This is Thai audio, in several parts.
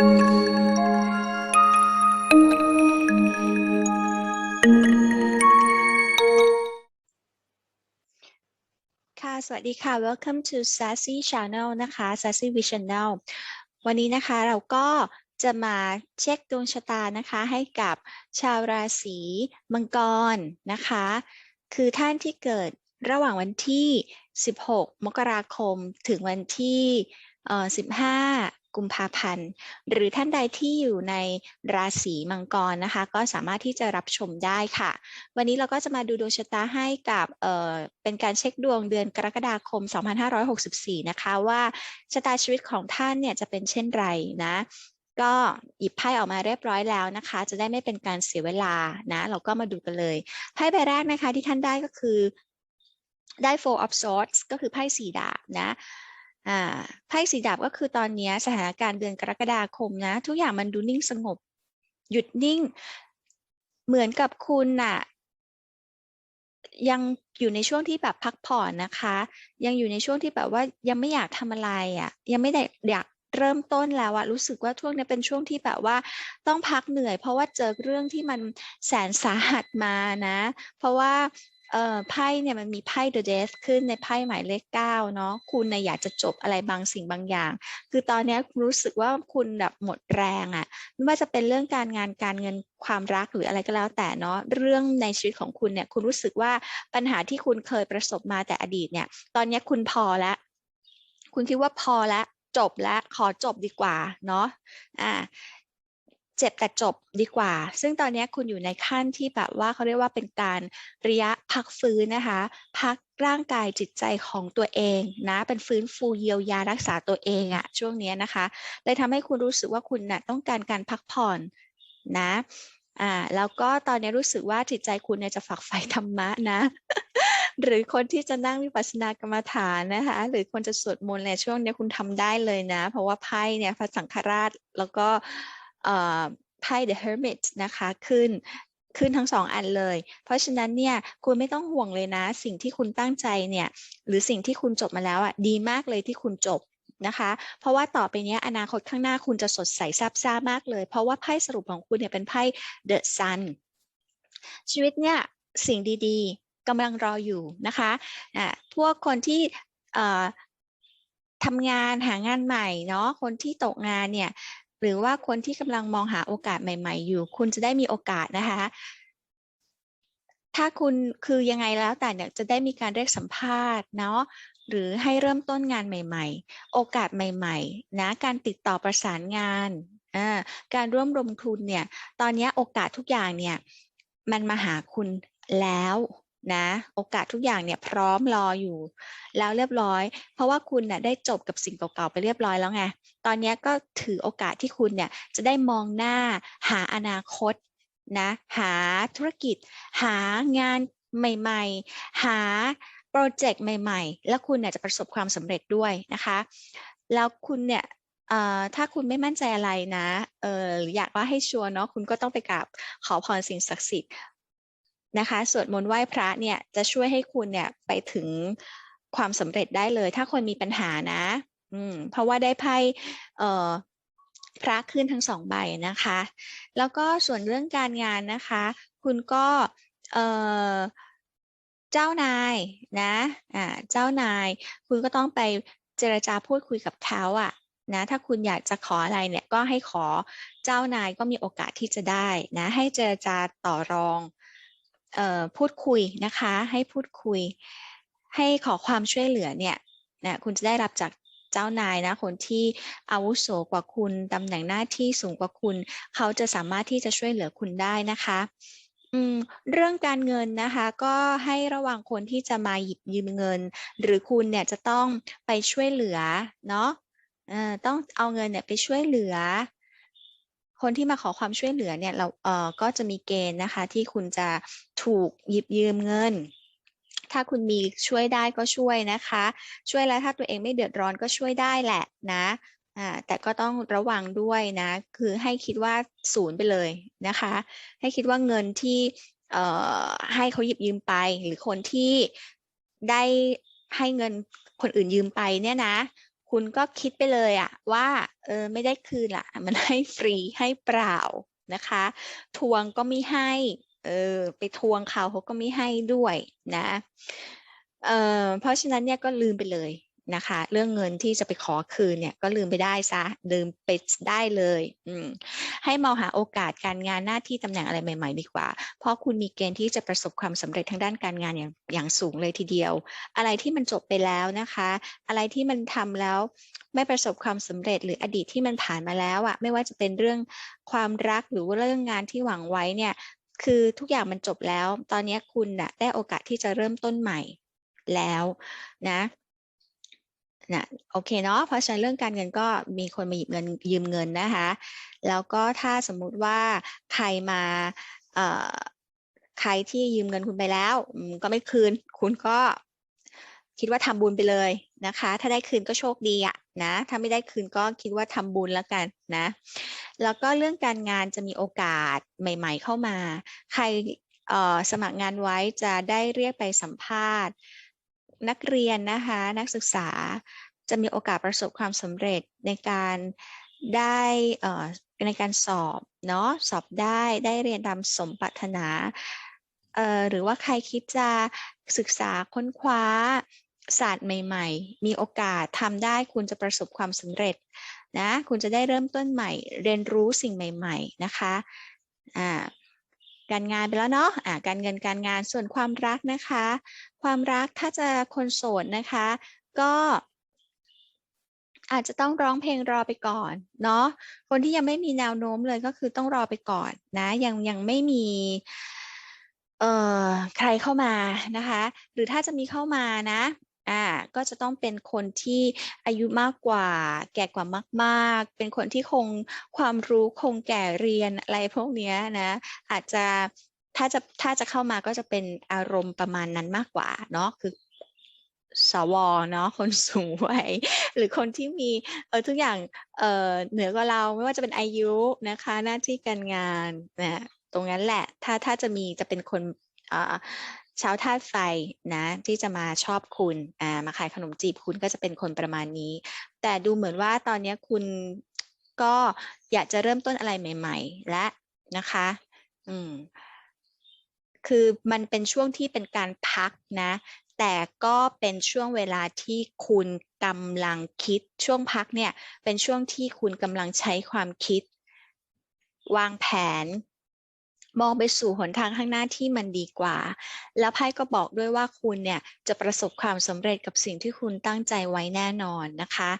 ค่ะ สวัสดีค่ะ Welcome to Sassy Channel นะคะ Sassy Visional วันนี้นะคะเราก็จะมาเช็คดวงชะตานะคะให้กับชาวราศีมังกรนะคะ คือท่านที่เกิดระหว่างวันที่ 16 มกราคมถึงวันที่ 15 กุมภาพันธ์ หรือท่านใดที่อยู่ในราศีมังกรนะคะ ก็สามารถที่จะรับชมได้ค่ะ วันนี้เราก็จะมาดูดวงชะตาให้กับเอ่อเป็นการเช็คดวงเดือนกรกฎาคม 2564 นะคะ ว่าชะตาชีวิตของท่านเนี่ยจะเป็นเช่นไรนะก็หยิบไพ่ออกมาเรียบร้อยแล้วนะคะ จะได้ไม่เป็นการเสียเวลานะ เราก็มาดูกันเลยไพ่ใบแรกนะคะที่ท่านได้ก็คือได้ four of swords ก็คือไพ่สี่ดาบนะ ไพ่สีดาบก็คือตอนนี้สถานการณ์เดือนกรกฎาคมนะ ทุกอย่างมันดูนิ่งสงบ หยุดนิ่ง เหมือนกับคุณน่ะ ยังอยู่ในช่วงที่แบบพักผ่อนนะคะ ยังอยู่ในช่วงที่แบบว่ายังไม่อยากทำอะไรอะ ยังไม่ได้อยากเริ่มต้นแล้วอะรู้สึกว่าช่วงนี้เป็นช่วงที่แบบว่าต้องพักเหนื่อย เพราะว่าเจอเรื่องที่มันแสนสาหัสมานะ เพราะว่า เอ่อไพ่เนี่ยมันมีไพ่ The Death ขึ้นในไพ่หมายเลขเก้าเนาะคุณนะอยากจะจบอะไรบางสิ่งบางอย่าง คือตอนนี้รู้สึกว่าคุณแบบหมดแรงอะไม่ว่าจะเป็นเรื่องการงานการเงินความรักหรืออะไรก็แล้วแต่เนาะเรื่องในชีวิตของคุณเนี่ยคุณรู้สึกว่าปัญหาที่คุณเคยประสบมาแต่อดีตเนี่ย ตอนนี้คุณพอแล้วคุณคิดว่าพอแล้วจบแล้วขอจบดีกว่าเนาะอ่า เจ็บแต่จบดีกว่า ซึ่งตอนนี้คุณอยู่ในขั้นที่แบบว่าเขาเรียกว่าเป็นการระยะพักฟื้นนะคะ พักร่างกายจิตใจของตัวเองนะ เป็นฟื้นฟูเยียวยารักษาตัวเองอะช่วงนี้นะคะเลยทำให้คุณรู้สึกว่าคุณนะ่ะต้องการการพักผ่อนนะอ่าแล้วก็ตอนนี้รู้สึกว่าจิตใจคุณเนี่ยจะฝักใฝ่ธรรมะนะ หรือคนที่จะนั่งวิปัสสนากรรมฐานนะคะ หรือคนจะสวดมนต์ในช่วงนี้คุณทำได้เลยนะ เพราะว่าไพ่เนี่ยพระสังฆราชแล้วก็ ไพ่ The Hermit นะคะขึ้นขึ้นทั้งสองอันเลย เพราะฉะนั้นเนี่ยคุณไม่ต้องห่วงเลยนะ สิ่งที่คุณตั้งใจเนี่ยหรือสิ่งที่คุณจบมาแล้วอะดีมากเลยที่คุณจบนะคะ เพราะว่าต่อไปเนี้ยอนาคตข้างหน้าคุณจะสดใสซาบซ่ามากเลย เพราะว่าไพ่สรุปของคุณเนี่ยเป็นไพ่ The Sun ชีวิตเนี่ยสิ่งดีๆกำลังรออยู่นะคะอะพวกคนที่เอ่อทำงานหางานใหม่เนาะคนที่ตกงานเนี่ย หรือว่าคนที่กำลังมองหาโอกาสใหม่ ๆ อยู่ คุณจะได้มีโอกาสนะคะ ถ้าคุณคือยังไงแล้วแต่เนี่ยจะได้มีการเรียกสัมภาษณ์เนาะหรือให้เริ่มต้นงานใหม่ ๆ โอกาสใหม่ ๆ นะ การติดต่อประสานงานอ่าการร่วมลงทุนเนี่ย ตอนนี้โอกาสทุกอย่างเนี่ย มันมาหาคุณแล้ว นะโอกาสทุกอย่างเนี่ยพร้อมรออยู่ แล้วเรียบร้อย เพราะว่าคุณน่ะได้จบกับสิ่งเก่าๆไปเรียบร้อยแล้วไงตอนนี้ก็ถือโอกาสที่คุณเนี่ยจะได้มองหน้าหาอนาคตนะหาธุรกิจ หางานใหม่ ๆ หาโปรเจกต์ใหม่ ๆ แล้วคุณเนี่ยจะประสบความสำเร็จด้วยนะคะ แล้วคุณเนี่ยถ้าคุณไม่มั่นใจอะไรนะ เอออยากว่าให้ชัวร์เนาะ คุณก็ต้องไปกราบขอพรสิ่งศักดิ์สิทธิ์ นะคะสวดมนต์ไหว้พระเนี่ยจะช่วยให้คุณเนี่ยไปถึงความสำเร็จได้เลย ถ้าคนมีปัญหานะอืมเพราะว่าได้ไพ่เอ่อพระขึ้นทั้งสองใบนะคะ แล้วก็ส่วนเรื่องการงานนะคะ คุณก็เอ่อเจ้านายนะอ่าเจ้านาย คุณก็ต้องไปเจรจาพูดคุยกับเขาอะนะถ้าคุณอยากจะขออะไรเนี่ยก็ให้ขอเจ้านายก็มีโอกาสที่จะได้นะให้เจรจาต่อรอง พูดคุยนะคะ ให้พูดคุย ให้ขอความช่วยเหลือเนี่ยนะคุณจะได้รับจากเจ้านายนะคนที่อาวุโสกว่าคุณตำแหน่งหน้าที่สูงกว่าคุณ เขาจะสามารถที่จะช่วยเหลือคุณได้นะคะเรื่องการเงินนะคะก็ให้ระวังคนที่จะมาหยิบยืมเงิน หรือคุณเนี่ยจะต้องไปช่วยเหลือเนาะต้องเอาเงินเนี่ยไปช่วยเหลือ คนที่มาขอความช่วยเหลือเนี่ยเราเอ่อก็จะมีเกณฑ์นะคะที่คุณจะถูกหยิบยืมเงิน ถ้าคุณมีช่วยได้ก็ช่วยนะคะ ช่วยแล้วถ้าตัวเองไม่เดือดร้อนก็ช่วยได้แหละนะอ่าแต่ก็ต้องระวังด้วยนะ คือให้คิดว่าศูนย์ไปเลยนะคะ ให้คิดว่าเงินที่เอ่อให้เขาหยิบยืมไป หรือคนที่ได้ให้เงินคนอื่นยืมไปเนี่ยนะ คุณก็คิดไปเลยอะว่าเออไม่ได้คืนละมันให้ฟรีให้เปล่านะคะ ทวงก็ไม่ให้เออไปทวงเขาเขาก็ไม่ให้ด้วยนะเออเพราะฉะนั้นเนี่ยก็ลืมไปเลยนะคะ เรื่องเงินที่จะไปขอคืนเนี่ยก็ลืมไปได้ซะลืมไปได้เลยอืม ให้มองหาโอกาสการงานหน้าที่ตำแหน่งอะไรใหม่ ๆ ดีกว่า เพราะคุณมีเกณฑ์ที่จะประสบความสำเร็จทางด้านการงานอย่างอย่างสูงเลยทีเดียว อะไรที่มันจบไปแล้วนะคะ อะไรที่มันทำแล้วไม่ประสบความสำเร็จหรืออดีตที่มันผ่านมาแล้วอะไม่ว่าจะเป็นเรื่องความรักหรือว่าเรื่องงานที่หวังไว้เนี่ยคือทุกอย่างมันจบแล้ว ตอนนี้คุณน่ะได้โอกาสที่จะเริ่มต้นใหม่แล้วนะ นะโอเคเนาะเพราะฉะนั้นเรื่องการเงินก็มีคนมาหยิบเงินยืมเงินนะคะ แล้วก็ถ้าสมมุติว่าใครมาเอใครที่ยืมเงินคุณไปแล้วก็ไม่คืน คุณก็คิดว่าทำบุญไปเลยนะคะ ถ้าได้คืนก็โชคดีอะนะ ถ้าไม่ได้คืนก็คิดว่าทำบุญแล้วกันนะ แล้วก็เรื่องการงานจะมีโอกาสใหม่ ๆ เข้ามา ใครสมัครงานไว้จะได้เรียกไปสัมภาษณ์ นักเรียนนะคะนักศึกษาจะมีโอกาสประสบความสำเร็จในการได้ในการสอบเนาะสอบได้ได้เรียนตามสมปรารถนาหรือว่าใครคิดจะศึกษาค้นคว้าศาสตร์ใหม่ ๆ มีโอกาสทำได้คุณจะประสบความสำเร็จนะคุณจะได้เริ่มต้นใหม่ เรียนรู้สิ่งใหม่ ๆ นะคะอ่า การงานไปแล้วเนาะอ่าการเงินการงานส่วนความรักนะคะ ความรักถ้าจะคนโสดนะคะ ก็อาจจะต้องร้องเพลงรอไปก่อนเนาะคนที่ยังไม่มีแนวโน้มเลยก็คือต้องรอไปก่อนนะ ยังยังไม่มีเอ่อใครเข้ามานะคะ หรือถ้าจะมีเข้ามานะ อ่าก็จะต้องเป็นคนที่อายุมากกว่า แก่กว่ามาก ๆ เป็นคนที่คงความรู้คงแก่เรียนอะไรพวกเนี้ยนะอาจจะถ้าจะถ้าจะเข้ามาก็จะเป็นอารมณ์ประมาณนั้นมากกว่าเนาะคือสวเนาะคนสูงวัยหรือคนที่มีเออทุกอย่างเออเหนือกว่าเราไม่ว่าจะเป็นอายุนะคะ หน้าที่การงานนะตรงนั้นแหละถ้าถ้าจะมีจะเป็นคนอ่า ชาวธาตุไฟนะที่จะมาชอบคุณอ่ามาขายขนมจีบคุณก็จะเป็นคนประมาณนี้ แต่ดูเหมือนว่าตอนนี้คุณก็อยากจะเริ่มต้นอะไรใหม่ ๆ และนะคะ อืมคือมันเป็นช่วงที่เป็นการพักนะ แต่ก็เป็นช่วงเวลาที่คุณกำลังคิดช่วงพักเนี่ย เป็นช่วงที่คุณกำลังใช้ความคิด วางแผน มองไปสู่หนทางข้างหน้าที่มันดีกว่า แล้วไพ่ก็บอกด้วยว่าคุณเนี่ยจะประสบความสำเร็จกับสิ่งที่คุณตั้งใจไว้แน่นอนนะคะ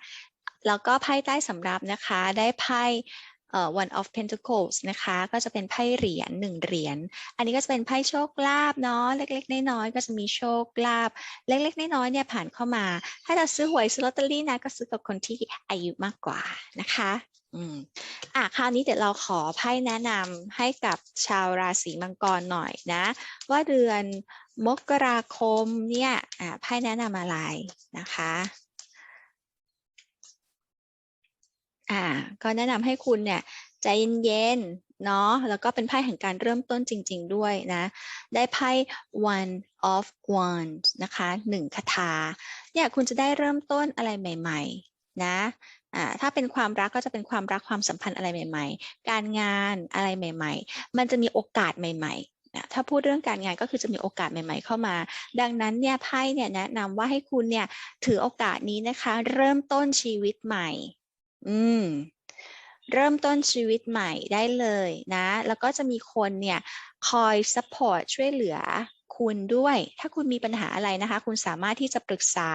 แล้วก็ไพ่ใต้สำรับนะคะได้ไพ่เอ่อ one of pentacles นะคะ ก็จะเป็นไพ่เหรียญหนึ่งเหรียญ อันนี้ก็จะเป็นไพ่โชคลาภเนาะ เล็กๆ น้อยๆ ก็จะมีโชคลาภ เล็กๆ น้อยๆ เนี่ยผ่านเข้ามา ถ้าจะซื้อหวยซื้อลอตเตอรี่นะ ก็ซื้อกับคนที่อายุมากกว่านะคะ อืม อะคราวนี้เดี๋ยวเราขอไพ่แนะนำให้กับชาวราศีมังกรหน่อยนะ ว่าเดือนมกราคมเนี่ยอะไพ่แนะนำอะไรนะคะอ่าก็แนะนำให้คุณเนี่ยใจเย็นๆเนาะแล้วก็เป็นไพ่แห่งการเริ่มต้นจริง ๆ ด้วยนะ ได้ไพ่ one of wands นะคะหนึ่งคาถาเนี่ยคุณจะได้เริ่มต้นอะไรใหม่ ๆ นะ อ่าถ้าเป็นความรักก็จะเป็นความรักความสัมพันธ์อะไรใหม่ ๆ การงานอะไรใหม่ ๆ มันจะมีโอกาสใหม่ ๆนะถ้าพูดเรื่องการงานก็คือจะมีโอกาสใหม่ ๆ เข้ามา ดังนั้นเนี่ยไพ่เนี่ยแนะนำว่าให้คุณเนี่ยถือโอกาสนี้นะคะ เริ่มต้นชีวิตใหม่ อืม เริ่มต้นชีวิตใหม่ได้เลยนะ แล้วก็จะมีคนเนี่ยคอยซัพพอร์ตช่วยเหลือ คุณด้วย ถ้าคุณมีปัญหาอะไรนะคะ คุณสามารถที่จะปรึกษา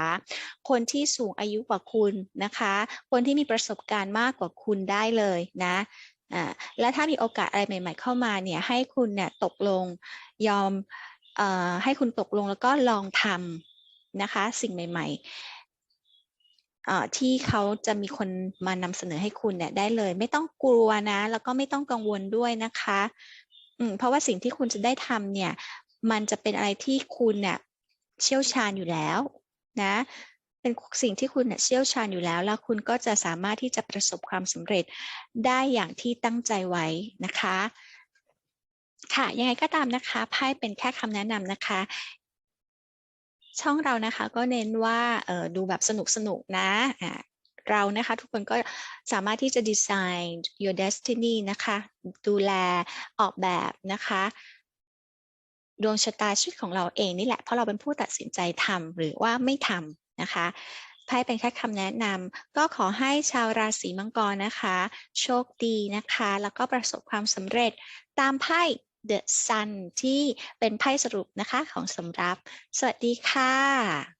คนที่สูงอายุกว่าคุณนะคะ คนที่มีประสบการณ์มากกว่าคุณได้เลยนะและถ้ามีโอกาสอะไรใหม่ ๆ เข้ามาเนี่ยให้คุณเนี่ยตกลงยอมอให้คุณตกลงแล้วก็ลองทำนะคะ สิ่งใหม่ ๆ ที่เขาจะมีคนมานำเสนอให้คุณเนี่ยได้เลย ไม่ต้องกลัวนะ แล้วก็ไม่ต้องกังวลด้วยนะคะเพราะว่าสิ่งที่คุณจะได้ทำเนี่ย มันจะเป็นอะไรที่คุณเนี่ยเชี่ยวชาญอยู่แล้วนะเป็นสิ่งที่คุณเนี่ยเชี่ยวชาญอยู่แล้ว แล้วคุณก็จะสามารถที่จะประสบความสำเร็จได้อย่างที่ตั้งใจไว้นะคะค่ะยังไงก็ตามนะคะไพ่เป็นแค่คำแนะนำนะคะ ช่องเรานะคะก็เน้นว่าออดูแบบสนุกสนุกนะเรานะคะทุกคนก็สามารถที่จะ design your destiny นะคะ ดูแลออกแบบนะคะ ดวงชะตาชีวิตของเราเองนี่แหละ เพราะเราเป็นผู้ตัดสินใจทำหรือว่าไม่ทำนะคะไพ่เป็นแค่คำแนะนำก็ขอให้ชาวราศีมังกรนะคะ โชคดีนะคะ แล้วก็ประสบความสำเร็จตามไพ่ The Sun ที่เป็นไพ่สรุปนะคะของสำรับ สวัสดีค่ะ